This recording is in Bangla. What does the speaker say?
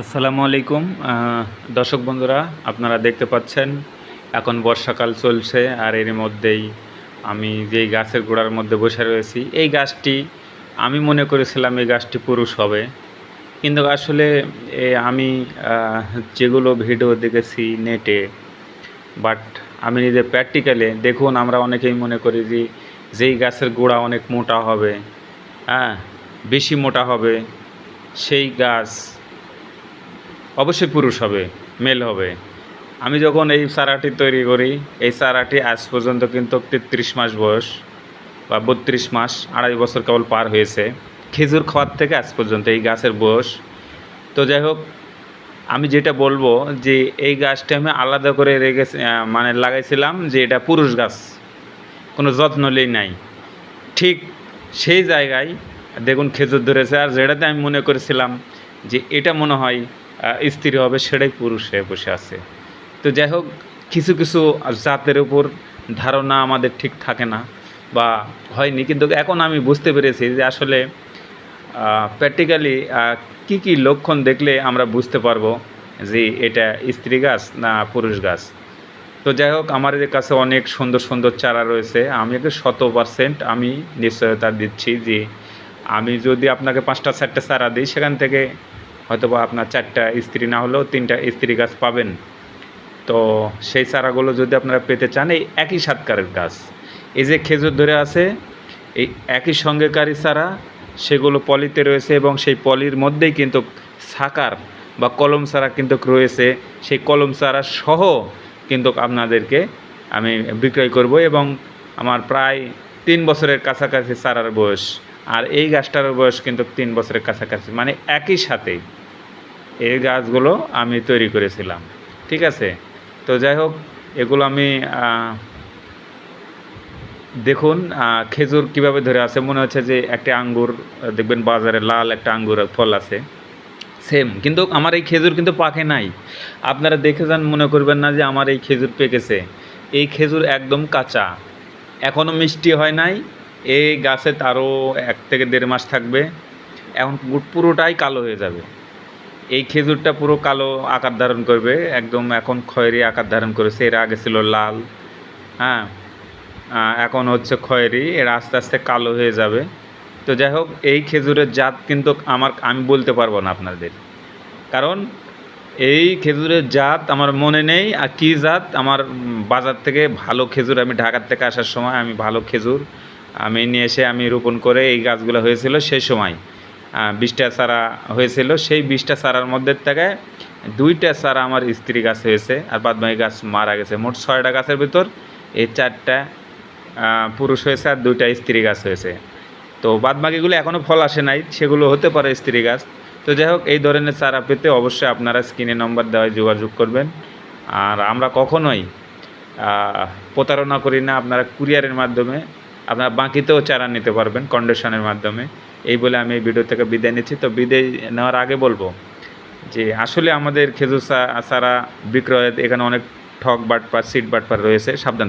আসসালামু আলাইকুম। দর্শক বন্ধুরা, আপনারা দেখতে পাচ্ছেন, এখন বর্ষাকাল চলছে, আর এর মধ্যেই আমি যেই গাছের গোড়ার মধ্যে বসে রয়েছি, এই গাছটি আমি মনে করেছিলাম এই গাছটি পুরুষ হবে। কিন্তু আসলে আমি যেগুলো ভিডিও দেখেছি নেটে, বাট আমি নিজে প্র্যাকটিক্যালে দেখুন আমরা অনেকেই মনে করি যে যেই গাছের গোড়া অনেক মোটা হবে হ্যাঁ বেশি মোটা হবে, সেই গাছ অবশ্যই পুরুষ হবে মেল হবে। আমি যখন এই চারাটি তৈরি করি, এই চারাটি আজ পর্যন্ত কিন্তু তেত্রিশ মাস বয়স বা বত্রিশ মাস, আড়াই বছর কেবল পার হয়েছে। খেজুর খাওয়ার থেকে আজ পর্যন্ত এই গাছের বয়স। তো যাই হোক, আমি যেটা বলব যে এই গাছটা আমি আলাদা করে রেখে মানে লাগাইছিলাম যে এটা পুরুষ গাছ। কোনো যত্ন নেই নাই। ঠিক সেই জায়গায় দেখুন খেজুর ধরেছে, আর যেটাতে আমি মনে করেছিলাম যে এটা মনে হয় স্ত্রী হবে সেটাই পুরুষ হয়ে বসে আছে। তো যাই হোক, কিছু কিছু জাতের উপর ধারণা আমাদের ঠিক থাকে না বা হয়নি। কিন্তু এখন আমি বুঝতে পেরেছি যে আসলে প্র্যাকটিক্যালি কী কী লক্ষণ দেখলে আমরা বুঝতে পারব যে এটা স্ত্রী গাছ না পুরুষ গাছ। তো যাই হোক আমাদের কাছে অনেক সুন্দর সুন্দর চারা রয়েছে। আমি একে শত পার্সেন্ট আমি নিশ্চয়তা দিচ্ছি যে আমি যদি আপনাকে পাঁচটা, চারটে চারা দিই, সেখান থেকে হয়তো বা আপনার চারটা স্ত্রী না হলেও তিনটা স্ত্রী গাছ পাবেন। তো সেই চারাগুলো যদি আপনারা পেতে চান, এই একই সাতকারের গাছ। এই যে খেজুর ধরে আছে, এই একই সঙ্গেকারী চারা, সেগুলো পলিতে রয়েছে এবং সেই পলির মধ্যেই কিন্তু সাকার বা কলম চারা কিন্তু রয়েছে। সেই কলম চারা সহ কিন্তু আপনাদেরকে আমি বিক্রয় করব এবং আমার প্রায় তিন বছরের কাছাকাছি চারার বয়স। আর এই গাছটার বয়স কিন্তু তিন বছরের কাছাকাছি। মানে একই সাথে এই গাছগুলো আমি তৈরি করেছিলাম। ঠিক আছে? তো যাই হোক, এগুলো আমি দেখুন খেজুর কীভাবে ধরে আছে। মনে হচ্ছে যে একটা আঙ্গুর, দেখবেন বাজারে লাল একটা আঙ্গুর ফল আছে। সেম, কিন্তু আমার এই খেজুর কিন্তু পাকে নাই। আপনারা দেখে যান, মনে করবেন না যে আমার এই খেজুর পেকেছে। এই খেজুর একদম কাঁচা। এখনও মিষ্টি হয় নাই। এই গাছে তারও এক থেকে দেড় মাস থাকবে। এখন গু- পুরোটাই কালো হয়ে যাবে। এই খেজুরটা পুরো কালো আকার ধারণ করবে। একদম এখন খয়েরি আকার ধারণ করেছে। এর আগে ছিল লাল। হ্যাঁ। এখন হচ্ছে খয়েরি। এর আস্তে আস্তে কালো হয়ে যাবে। তো যাই হোক, এই খেজুরের জাত কিন্তু আমার আমি বলতে পারব না আপনাদের। কারণ এই খেজুরের জাত আমার মনে নেই। আর কী জাত? আমার বাজার থেকে ভালো খেজুর আমি ঢাকার থেকে আসার সময় আমি ভালো খেজুর আমি নিয়ে এসে আমি রোপণ করে এই গাছগুলো হয়েছিল সেই সময়। বিশটা চারা হয়েছিল। সেই বিশটা চারার মধ্যে থেকে দুইটা চারা আমার স্ত্রী গাছ হয়েছে আর বাদ বাকি গাছ মারা গেছে। মোট ছয়টা গাছের ভিতর এই চারটা পুরুষ হয়েছে আর দুইটা স্ত্রী গাছ হয়েছে। তো বাদবাকিগুলো এখনও ফল আসে নাই, সেগুলো হতে পারে স্ত্রী গাছ। তো যাই হোক, এই ধরনের চারা পেতে অবশ্যই আপনারা স্ক্রিনে নম্বর দেওয়ায় যোগাযোগ করবেন। আর আমরা কখনোই প্রতারণা করি না। আপনারা কুরিয়ারের মাধ্যমে আপনারা বাকিতেও চারা নিতে পারবেন কন্ডিশনের মাধ্যমে। এই বলে আমি এই ভিডিও থেকে বিদায় নিচ্ছি। তো বিদায় নেওয়ার আগে বলব যে আসলে আমাদের খেজুর চারা বিক্রয় এখানে অনেক ঠক বাটপার সিট বাটপার রয়েছে। সাবধান